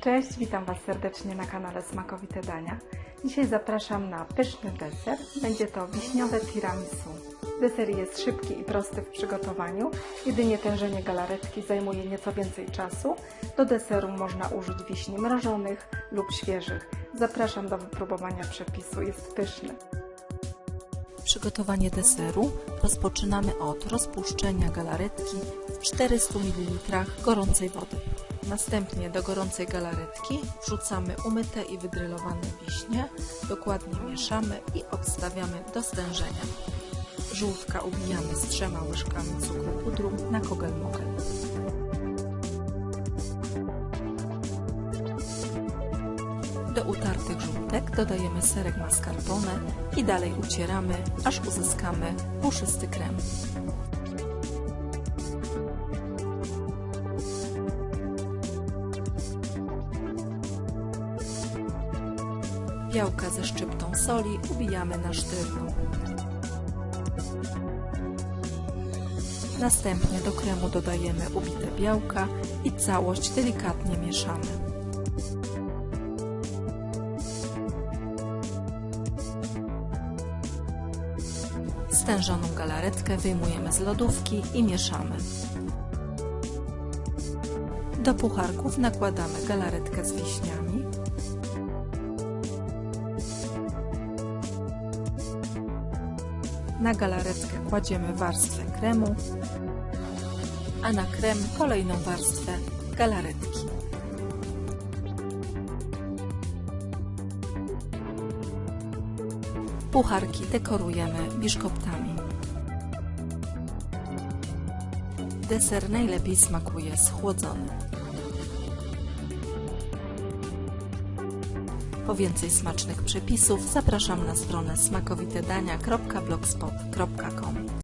Cześć, witam Was serdecznie na kanale Smakowite Dania. Dzisiaj zapraszam na pyszny deser. Będzie to wiśniowe tiramisu. Deser jest szybki i prosty w przygotowaniu. Jedynie tężenie galaretki zajmuje nieco więcej czasu. Do deseru można użyć wiśni mrożonych lub świeżych. Zapraszam do wypróbowania przepisu, jest pyszny. Przygotowanie deseru rozpoczynamy od rozpuszczenia galaretki w 400 ml gorącej wody. Następnie do gorącej galaretki wrzucamy umyte i wydrylowane wiśnie, dokładnie mieszamy i odstawiamy do stężenia. Żółtka ubijamy z trzema łyżkami cukru pudru na kogel-mogel. Do utartych żółtek dodajemy serek mascarpone i dalej ucieramy, aż uzyskamy puszysty krem. Białka ze szczyptą soli ubijamy na sztywno. Następnie do kremu dodajemy ubite białka i całość delikatnie mieszamy. Stężoną galaretkę wyjmujemy z lodówki i mieszamy. Do pucharków nakładamy galaretkę z wiśniami. Na galaretkę kładziemy warstwę kremu, a na krem kolejną warstwę galaretki. Pucharki dekorujemy biszkoptami. Deser najlepiej smakuje schłodzony. Po więcej smacznych przepisów zapraszam na stronę smakowitedania.blogspot.com